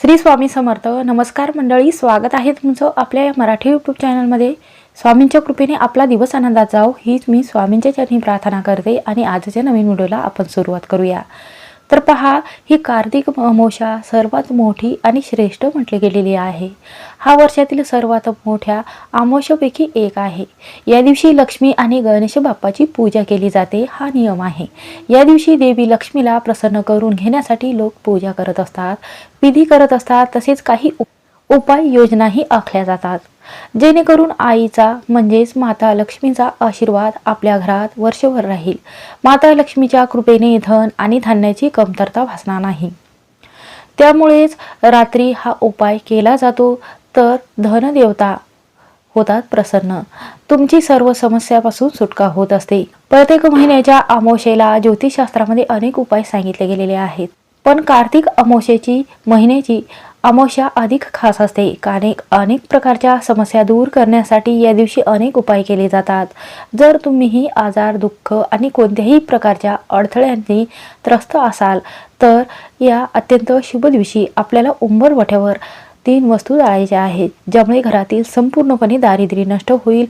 श्री स्वामी समर्थ नमस्कार मंडळी स्वागत आहे तुमचं आपल्या या मराठी यूट्यूब चॅनलमध्ये स्वामींच्या कृपेने आपला दिवस आनंदात जाओ हीच मी स्वामींच्या चरणी प्रार्थना करते आणि आजच्या नवीन व्हिडिओला आपण सुरुवात करूया. तर पहा ही कार्तिक अमोषा सर्वात मोठी आणि श्रेष्ठ म्हटली गेलेली आहे. हा वर्षातील सर्वात मोठ्या अमावस्येपैकी एक आहे. या दिवशी लक्ष्मी आणि गणेश बाप्पाची पूजा केली जाते हा नियम आहे. या दिवशी देवी लक्ष्मीला प्रसन्न करून घेण्यासाठी लोक पूजा करत असतात विधी करत असतात तसेच काही उप- उपाय योजनाही आखल्या जातात. जेणेकरून आईचा म्हणजेच माता लक्ष्मीचा आशीर्वाद आपल्या घरात वर्षभर राहील. माता लक्ष्मीच्या कृपेने धन आणि धान्याची कमतरता भासणार नाही. त्यामुळेच रात्री हा उपाय केला जातो तर धनदेवता होतात प्रसन्न. तुमची सर्व समस्यापासून सुटका होत असते. प्रत्येक महिन्याच्या अमावशेला ज्योतिषशास्त्रामध्ये अनेक उपाय सांगितले गेलेले आहेत. पण कार्तिक अमावशेची महिन्याची अमावस्या अधिक खास असते. कारण अनेक प्रकारच्या समस्या दूर करण्यासाठी या दिवशी अनेक उपाय केले जातात. जर तुम्हीही आजार दुःख आणि कोणत्याही प्रकारच्या अडथळ्यांनी त्रस्त असाल तर या अत्यंत शुभ दिवशी आपल्याला उंबरवठ्यावर तीन वस्तू जाळायच्या आहेत ज्यामुळे घरातील संपूर्णपणे दारिद्र्य नष्ट होईल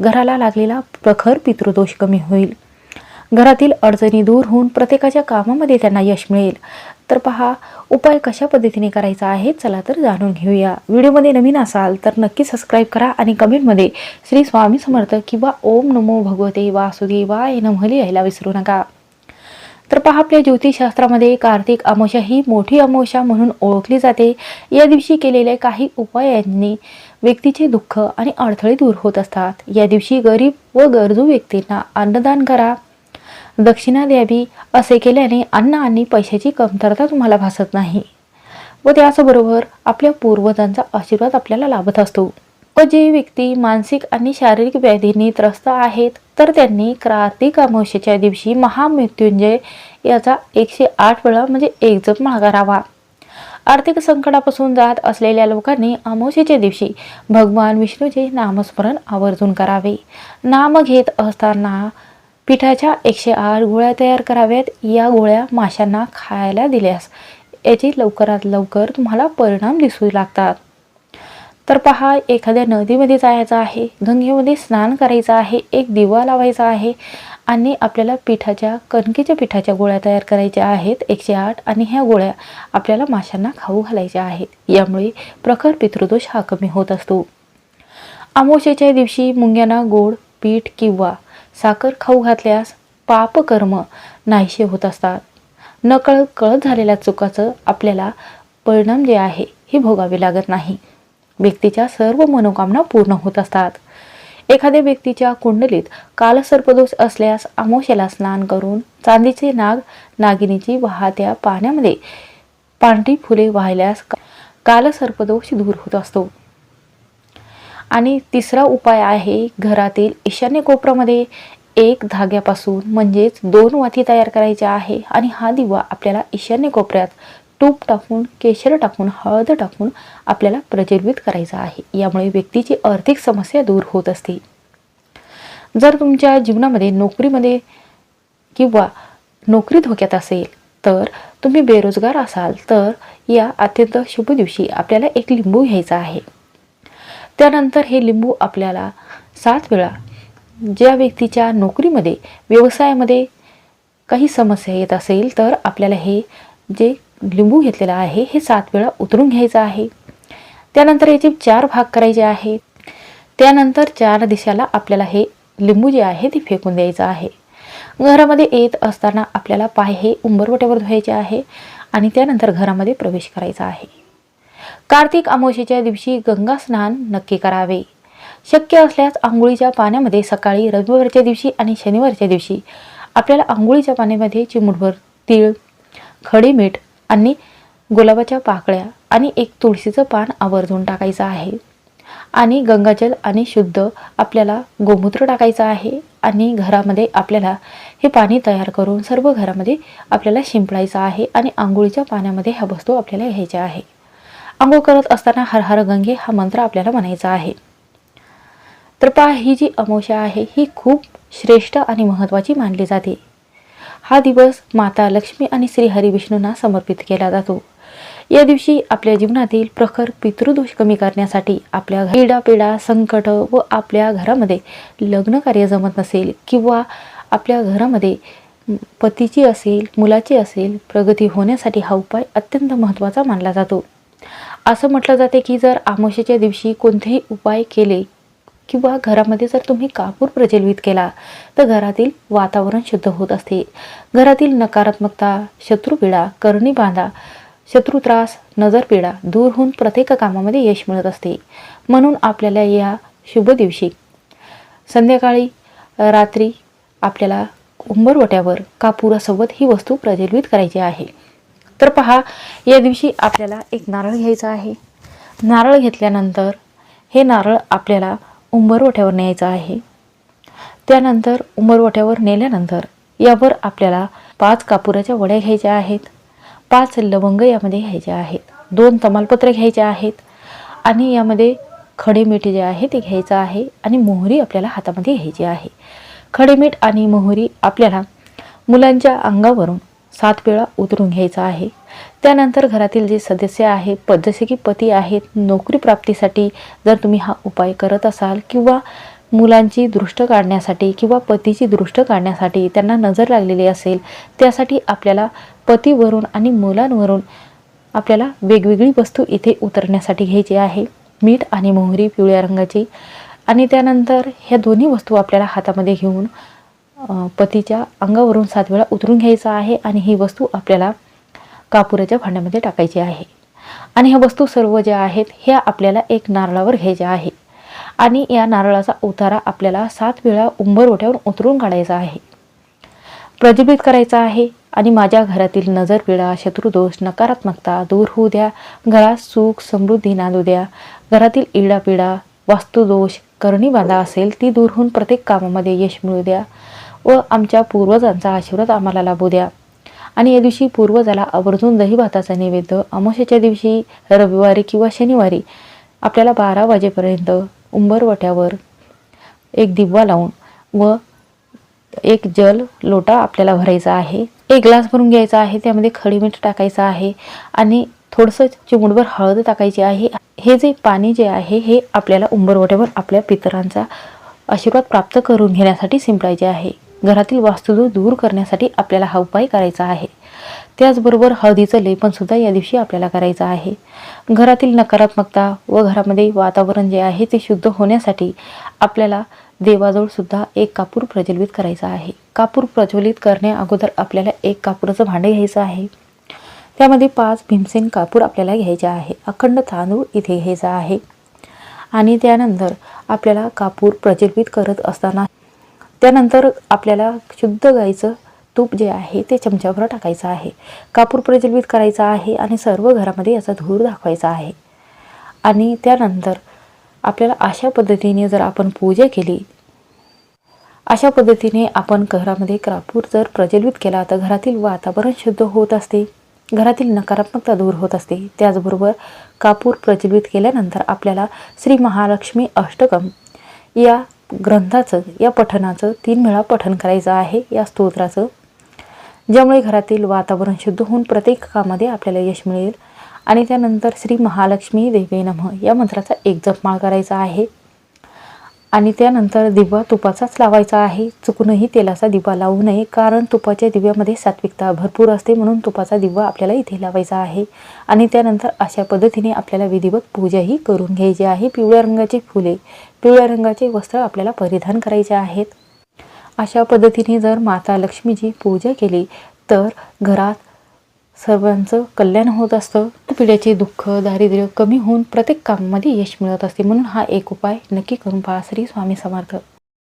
घराला लागलेला प्रखर पितृदोष कमी होईल. घरातील अडचणी दूर होऊन प्रत्येकाच्या कामामध्ये त्यांना यश मिळेल. तर पहा उपाय कशा पद्धतीने करायचा आहे चला तर जाणून घेऊया. व्हिडिओमध्ये नवीन असाल तर नक्की सबस्क्राईब करा आणि कमेंटमध्ये श्री स्वामी समर्थ किंवा ओम नमो भगवते वासुदेवाय नमहली यायला विसरू नका. तर पहा आपल्या ज्योतिषशास्त्रामध्ये कार्तिक अमावस्या ही मोठी अमावस्या म्हणून ओळखली जाते. या दिवशी केलेल्या काही उपायांनी व्यक्तीचे दुःख आणि अडथळे दूर होत असतात. या दिवशी गरीब व गरजू व्यक्तींना अन्नदान करा. दक्षिणा द्यावी असे केल्याने अन्न आणि पैशाची कमतरता तुम्हाला भासत नाही. व त्याचबरोबर आपल्या पूर्वजांचा आशीर्वाद आपल्याला लाभत असतो. व जे व्यक्ती मानसिक आणि शारीरिक व्याधींनी त्रस्त आहेत तर त्यांनी कार्तिक अमावस्येच्या दिवशी महामृत्युंजय याचा एकशे आठ वेळा म्हणजे एक जप मागारावा आर्थिक संकटापासून जात असलेल्या लोकांनी अमावस्येच्या दिवशी भगवान विष्णूचे नामस्मरण आवर्जून करावे. नाम घेत असताना पिठाच्या एकशे आठ गोळ्या तयार कराव्यात. या गोळ्या माशांना खायला दिल्यास याची लवकरात लवकर तुम्हाला परिणाम दिसू लागतात. तर पहा एखाद्या नदीमध्ये जायचं आहे गंगेमध्ये स्नान करायचं आहे एक दिवा लावायचा आहे आणि आपल्याला पिठाच्या कणकेच्या पिठाच्या गोळ्या तयार करायच्या आहेत एकशे आठ आणि ह्या गोळ्या आपल्याला माशांना खाऊ घालायच्या आहेत. यामुळे प्रखर पितृदोष हा कमी होत असतो. अमावस्येच्या दिवशी मुंग्यांना गोड पीठ किंवा साखर खाऊ घातल्यास पापकर्म नाहीसे होत असतात. नकळत कळत झालेल्या चुकाचं आपल्याला परिणाम जे आहे हे भोगावे लागत नाही. व्यक्तीच्या सर्व मनोकामना पूर्ण होत असतात. एखाद्या व्यक्तीच्या कुंडलीत कालसर्पदोष असल्यास आमोशेला स्नान करून चांदीचे नाग नागिनीची वाहत्या पाण्यामध्ये पांढरी फुले वाहिल्यास कालसर्पदोष दूर होत असतो. आणि तिसरा उपाय आहे घरातील ईशान्य कोपऱ्यामध्ये एक धाग्यापासून म्हणजेच दोन वाती तयार करायच्या आहे. आणि हा दिवा आपल्याला ईशान्य कोपऱ्यात तूप टाकून केशर टाकून हळद टाकून आपल्याला प्रज्वलित करायचा आहे. यामुळे व्यक्तीची आर्थिक समस्या दूर होत असते. जर तुमच्या जीवनामध्ये नोकरीमध्ये किंवा नोकरी धोक्यात असेल तर तुम्ही बेरोजगार असाल तर या अत्यंत शुभ दिवशी आपल्याला एक लिंबू घ्यायचा आहे. त्यानंतर हे लिंबू आपल्याला सात वेळा ज्या व्यक्तीच्या नोकरीमध्ये व्यवसायामध्ये काही समस्या येत असेल तर आपल्याला हे जे लिंबू घेतलेलं आहे हे सात वेळा उतरून घ्यायचं आहे. त्यानंतर याचे चार भाग करायचे आहेत त्यानंतर चार दिशाला आपल्याला हे लिंबू जे आहे ते फेकून द्यायचं आहे. घरामध्ये येत असताना आपल्याला पाय हे उंबरवट्यावर धुवायचे आहे आणि त्यानंतर घरामध्ये प्रवेश करायचा आहे. कार्तिक अमावस्येच्या दिवशी गंगा स्नान नक्की करावे. शक्य असल्यास आंघोळीच्या पाण्यामध्ये सकाळी रविवारच्या दिवशी आणि शनिवारच्या दिवशी आपल्याला आंघोळीच्या पाण्यामध्ये चिमुटभर तीळ खडे मीठ आणि गुलाबाच्या पाकळ्या आणि एक तुळशीचं पान आवर्जून टाकायचं आहे. आणि गंगाजल आणि शुद्ध आपल्याला गोमूत्र टाकायचं आहे आणि घरामध्ये आपल्याला हे पाणी तयार करून सर्व घरामध्ये आपल्याला शिंपडायचं आहे आणि आंघोळीच्या पाण्यामध्ये ह्या वस्तू आपल्याला घ्यायच्या आहे. आंघोळ करत असताना हर हर गंगे हा मंत्र आपल्याला म्हणायचा आहे. तर पहा ही जी अमावस्या आहे ही खूप श्रेष्ठ आणि महत्त्वाची मानली जाते. हा दिवस माता लक्ष्मी आणि श्री हरिविष्णूंना समर्पित केला जातो. या दिवशी आपल्या जीवनातील प्रखर पितृदोष कमी करण्यासाठी आपल्या पिढा संकट व आपल्या घरामध्ये लग्न कार्य जमत नसेल किंवा आपल्या घरामध्ये पतीची असेल मुलाची असेल प्रगती होण्यासाठी हा उपाय अत्यंत महत्त्वाचा मानला जातो. असं म्हटलं जाते की जर आमोशेच्या दिवशी कोणतेही उपाय केले किंवा घरामध्ये जर तुम्ही कापूर प्रज्वलित केला तर घरातील वातावरण शुद्ध होत असते. घरातील नकारात्मकता शत्रुपीडा करणी बांधा शत्रुत्रास नजरपीडा दूर होऊन प्रत्येक कामामध्ये यश मिळत असते. म्हणून आपल्याला या शुभ दिवशी संध्याकाळी रात्री आपल्याला उंबरवट्यावर कापुरासोबत ही वस्तू प्रज्वलित करायची आहे. तर पहा या दिवशी आपल्याला एक नारळ घ्यायचा आहे. नारळ घेतल्यानंतर हे नारळ आपल्याला उंबरवठ्यावर न्यायचं आहे. त्यानंतर उंबरवठ्यावर नेल्यानंतर यावर आपल्याला पाच कापुराच्या वड्या घ्यायच्या आहेत. पाच लवंग यामध्ये घ्यायच्या आहेत. दोन तमालपत्र घ्यायचे आहेत. आणि यामध्ये खडे मीठ जे आहे ते घ्यायचं आहे आणि मोहरी आपल्याला हातामध्ये घ्यायची आहे. खडे मीठ आणि मोहरी आपल्याला मुलांच्या अंगावरून सात वेळा उतरून घ्यायचा आहे. त्यानंतर घरातील जे सदस्य आहेत प जसे की पती आहेत नोकरी प्राप्तीसाठी जर तुम्ही हा उपाय करत असाल किंवा मुलांची दृष्ट काढण्यासाठी किंवा पतीची दृष्ट काढण्यासाठी त्यांना नजर लागलेली असेल त्यासाठी आपल्याला पतीवरून आणि मुलांवरून आपल्याला वेगवेगळी वस्तू इथे उतरण्यासाठी घ्यायची आहे. मीठ आणि मोहरी पिवळ्या रंगाची आणि त्यानंतर ह्या दोन्ही वस्तू आपल्याला हातामध्ये घेऊन पतीच्या अंगावरून सात वेळा उतरून घ्यायचा आहे आणि ही वस्तू आपल्याला कापुराच्या भांड्यामध्ये टाकायची आहे. आणि ह्या वस्तू सर्व ज्या आहेत ह्या आपल्याला एक नारळावर घ्यायच्या आहे. आणि या नारळाचा उतारा आपल्याला सात वेळा उंबर ओठ्यावर उतरून काढायचा आहे. प्रज्वलित करायचा आहे आणि माझ्या घरातील नजरपिडा शत्रुदोष नकारात्मकता दूर होऊ द्या. घरात सुख समृद्धी नांदू द्या. घरातील इडापिडा वास्तुदोष करणीबाधा असेल ती दूर होऊन प्रत्येक कामामध्ये यश मिळू द्या. व आमच्या पूर्वजांचा आशीर्वाद आम्हाला लाभू द्या. आणि या दिवशी पूर्वजाला आवर्जून दही भाताचा नैवेद्य अमावस्याच्या दिवशी रविवारी किंवा शनिवारी आपल्याला बारा वाजेपर्यंत उंबरवट्यावर एक दिवा लावून व एक जल लोटा आपल्याला भरायचा आहे. एक ग्लास भरून घ्यायचा आहे त्यामध्ये खडी मीठ टाकायचं आहे आणि थोडंसं चिमुडभर हळद टाकायची आहे. हे जे पाणी जे आहे हे आपल्याला उंबरवट्यावर आपल्या पितरांचा आशीर्वाद प्राप्त करून घेण्यासाठी शिंपडायचे आहे. घरातील वास्तुदोष दूर करण्यासाठी आपल्याला हा उपाय करायचा आहे. त्याचबरोबर हळदीचं लेपनसुद्धा या दिवशी आपल्याला करायचं आहे. घरातील नकारात्मकता व घरामध्ये वातावरण जे आहे ते शुद्ध होण्यासाठी आपल्याला देवाजवळसुद्धा एक कापूर प्रज्वलित करायचा आहे. कापूर प्रज्वलित करण्या अगोदर आपल्याला एक कापूरचं भांडे घ्यायचं आहे. त्यामध्ये पाच भीमसेन कापूर आपल्याला घ्यायचे आहे. अखंड तांदूळ इथे घ्यायचा आहे. आणि त्यानंतर आपल्याला कापूर प्रज्वलित करत असताना त्यानंतर आपल्याला शुद्ध गाईचं तूप जे आहे ते चमच्याभर टाकायचं आहे. कापूर प्रज्वलित करायचा आहे आणि सर्व घरामध्ये याचा धूर दाखवायचा आहे. आणि त्यानंतर आपल्याला अशा पद्धतीने जर आपण पूजा केली अशा पद्धतीने आपण घरामध्ये कापूर जर प्रज्वलित केला तर घरातील वातावरण शुद्ध होत असते. घरातील नकारात्मकता दूर होत असते. त्याचबरोबर कापूर प्रज्वलित केल्यानंतर आपल्याला श्री महालक्ष्मी अष्टकम या ग्रंथाचं या पठणाचं तीन वेळा पठण करायचं आहे या स्तोत्राचं. ज्यामुळे घरातील वातावरण शुद्ध होऊन प्रत्येक कामामध्ये आपल्याला यश मिळेल. आणि त्यानंतर श्री महालक्ष्मी देवे नम या मंत्राचा एक जपमाळ करायचा आहे. आणि त्यानंतर दिवा तुपाचाच लावायचा आहे. चुकूनही तेलाचा दिवा लावू नये कारण तुपाच्या दिव्यामध्ये सात्विकता भरपूर असते म्हणून तुपाचा दिवा आपल्याला इथे लावायचा आहे. आणि त्यानंतर अशा पद्धतीने आपल्याला विधिवत पूजाही करून घ्यायची आहे. पिवळ्या रंगाची फुले पिवळ्या रंगाचे वस्त्र आपल्याला परिधान करायचे आहेत. अशा पद्धतीने जर माता लक्ष्मीची पूजा केली तर घरात सर्वांचं कल्याण होत असतं. पिढ्याचे दुःख दारिद्र्य कमी होऊन प्रत्येक कामामध्ये यश मिळत असते. म्हणून हा एक उपाय नक्की करून पहा. श्री स्वामी समर्थ.